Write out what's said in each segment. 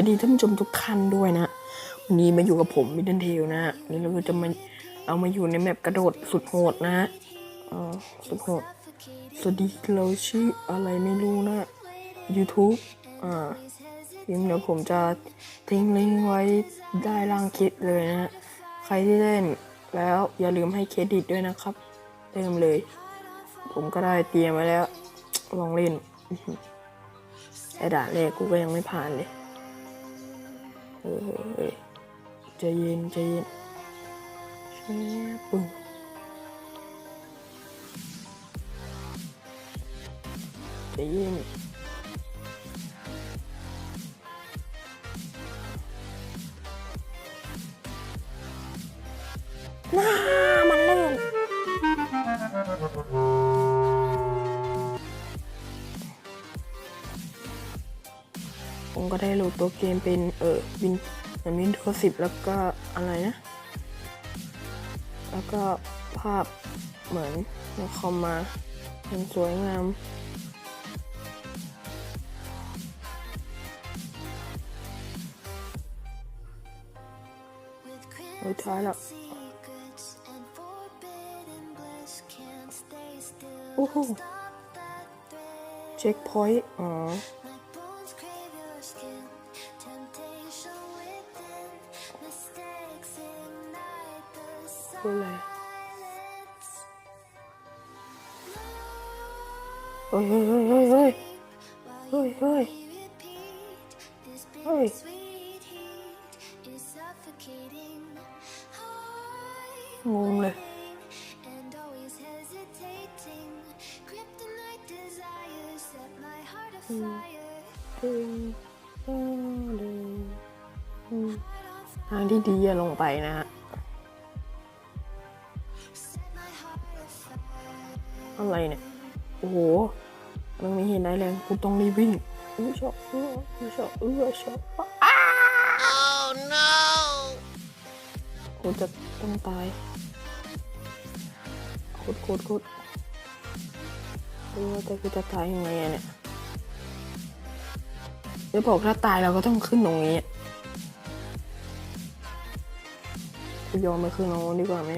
วัสดีท่านผู้ชมทุกท่านด้วยนะ วันนี้มาอยู่กับผมมิดเดิลเทลนะนนี้เราจะมาเอามาอยู่ในแมปกระโดดสุดโหดนะออสุดโหดสวัสดีเราชื่ออะไรไม่รู้นะ YouTube อ่ายิงเดี๋ยวผมจะทิ้งลิงก์ไว้ได้ล่างคลิปเลยนะ ใครที่เล่นแล้วอย่าลืมให้เครดิตด้วยนะครับ เริ่มเลย ผมก็ได้เตรียมไว้แล้ว ลองเล่นไอ้ด่านแรกกูก็ยังไม่ผ่านเลย chơi yên Chayin, chayin. Sepung. Chayin. Nah. ก็ได้โหลดตัวเกมเป็นเออวินเหมือนวินโดว์สิบแล้วก็อะไรนะ แล้วก็ภาพเหมือนในคอมมาเป็นสวยงามโอ้ยท้ายแล้วโอ้โหเช็คพอยต์อ๋อ ข้างในเฮ้ยเฮ้ยเฮ้ยเฮ้ยเฮ้ยเฮ้ยงงเลยอืมอืมอืทางที่ดีอย่าลงไปนะฮะ อะไรเนี่ย โอ้โหมันไม่เห็นได้แรงกูต้องรีบวิ่งอื้อชอบเอื้ออื้อชอบเอื้อชอบอ้า Oh no! กูจะต้องตายโคตรโคตรโคตรเออแต่กูจะตายยังไงอะเนี่ยเดี๋ยวบอกถ้าตายเราก็ต้องขึ้นตรงนี้อะกูยอมไปขึ้นตรงนู้นดีกว่าไหม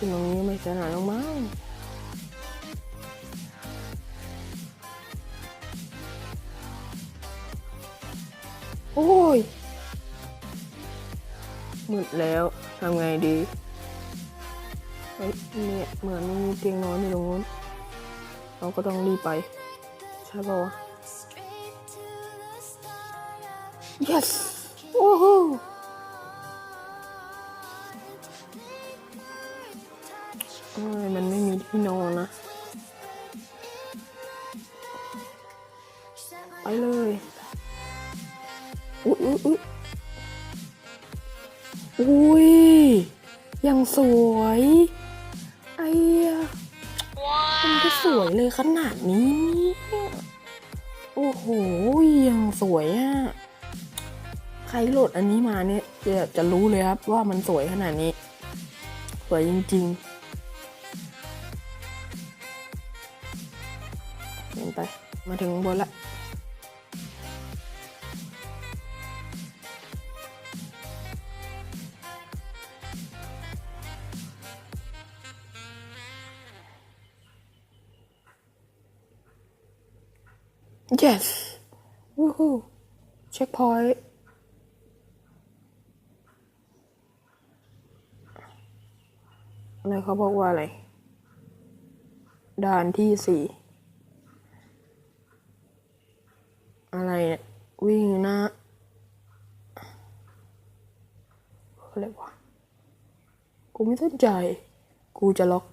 ขึ้นตรงนี้ไม่สนานหรอกมั้งโอ้ยมืดแล้วทำไงดีเฮ้ยเนี่ยเหมือนมีเตียงนอนอยู่ตรงนู้น เราก็ต้องรีบไป ใช่ป่าวะ yes โอ้โห เอ้ยมันไม่มีที่นอนนะ ไปเลย อุ๊ยอุ๊ยอุ๊ยอุ้ยยังสวย ไอ้เหี้ยมันก็สวยเลยขนาดนี้ โอ้โห ยังสวยอะ ใครโหลดอันนี้มาเนี่ยจะจะรู้เลยครับว่ามันสวยขนาดนี้ สวยจริง ๆ เห็นไป มาถึงบนละ yes วู้ฮู้เช็คพอยต์อะไรเขาบอกว่าอะไรด่านที่สี่ อะไรวิ่งนะอะไรวะกูไม่สนใจ กูจะล็อก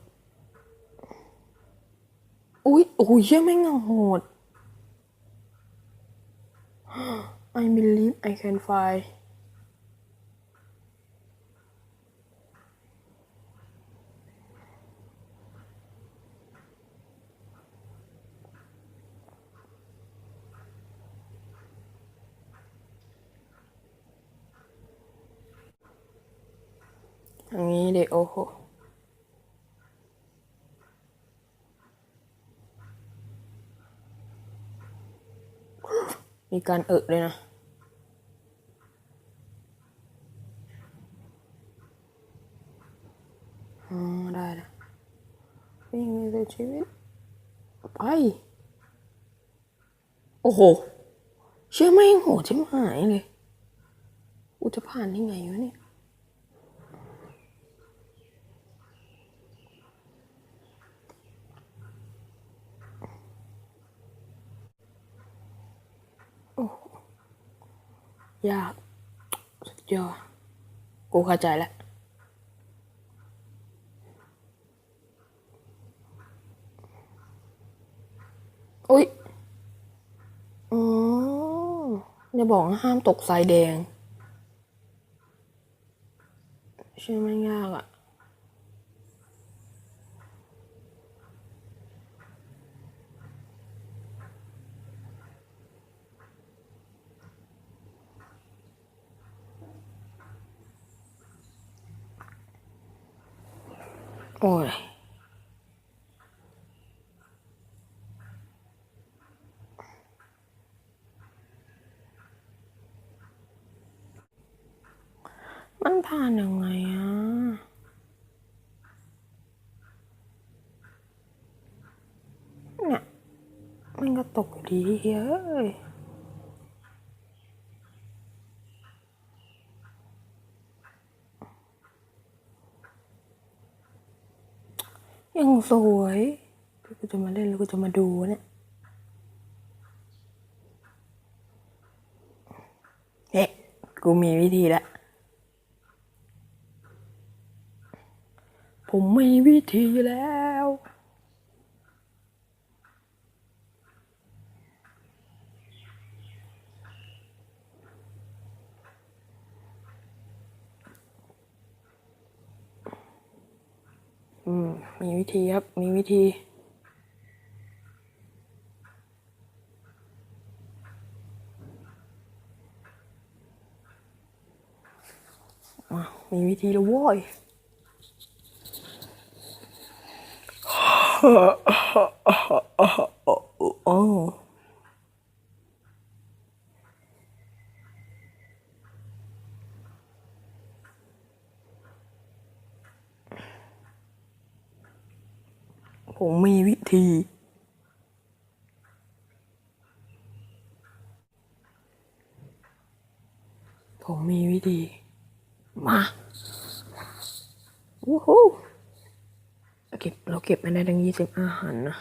อุ้ยโอ้ยเหี้ยังไม่งโหด I believe I can fly อย่างนี้เด็กโอ้โหมีการเอะเลยนะอ๋อได้ล้ววิ่งในชีวิตไป โอ้โห เชื่อไหมงโหดชิบหายเลยกูจะผ่านได้ไงวะเนี่ย โอ้โห ยาก สุดยอด กูเข้าใจแล้ว อุ้ยอ๋ออย่าบอกห้ามตกทรายแดง ใช่ไหมยากอะ่ะ โอ้ยมันผ่านยังไงอะ เนี่ย มันก็ตกดีเฮ้ย สวยกูจะมาเล่นแล้วกูจะมาดูเนี่ยเฮ้กูมีวิธีแล้วผมมีวิธีแล้ว อืม มีวิธีครับ มีวิธี มีวิธีแล้วโว้ยโอ้ ผมมีวิธี ผมมีวิธี มาวู้ฮู้เก็บเราเก็บมาได้ทั้งยี่สิบอาหารนะ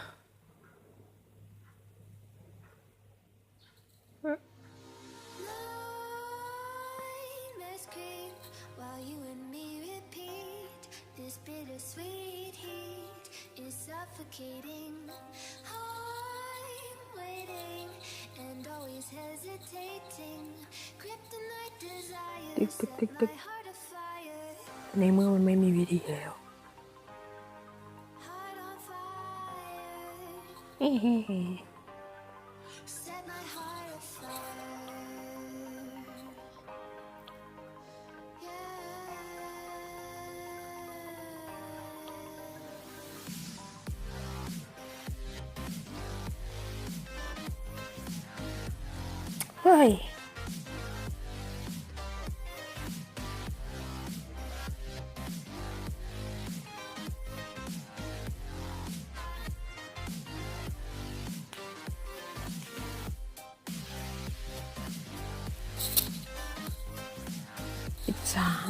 always hesitating. Kryptonite desires Tick, tick, set tick, my tick. heart afire. ในเมื่อมันไม่มีวิธีแล้ว Heart on fire. เฮ้ สิบสาม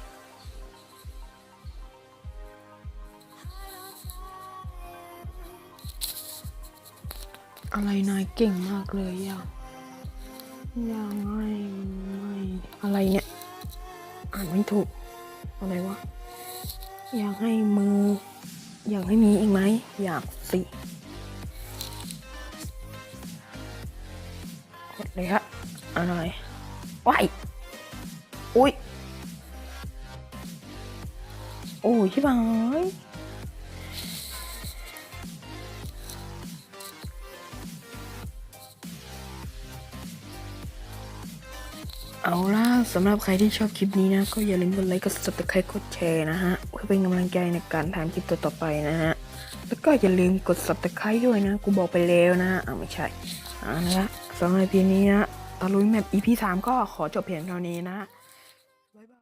อะไรนายเก่งมากเลยอยากอยากให้ไม่อะไรเนี่ยอ่านไม่ถูกอะไรวะอยากให้มือ อยากให้มีอีกไหมอยากสิกดเลยฮะอะไรว้ายอุ้ยโอ้ยชิบหา เอาล่ะสำหรับใครที่ชอบคลิปนี้นะ ก็อย่าลืมกดไลค์กดซับสไครต์กดแชร์นะฮะเพื่อเป็นกำลังใจในการทำคลิปต่อๆไปนะฮะแล้วก็อย่าลืมกดซับสไครต์ด้วยนะ กูบอกไปแล้วนะอ่าไม่ใช่อ่านะฮะสำหรับพีนี้นะตะลุยแมป EP 3 ก็ขอจบเพียงเท่านี้นะ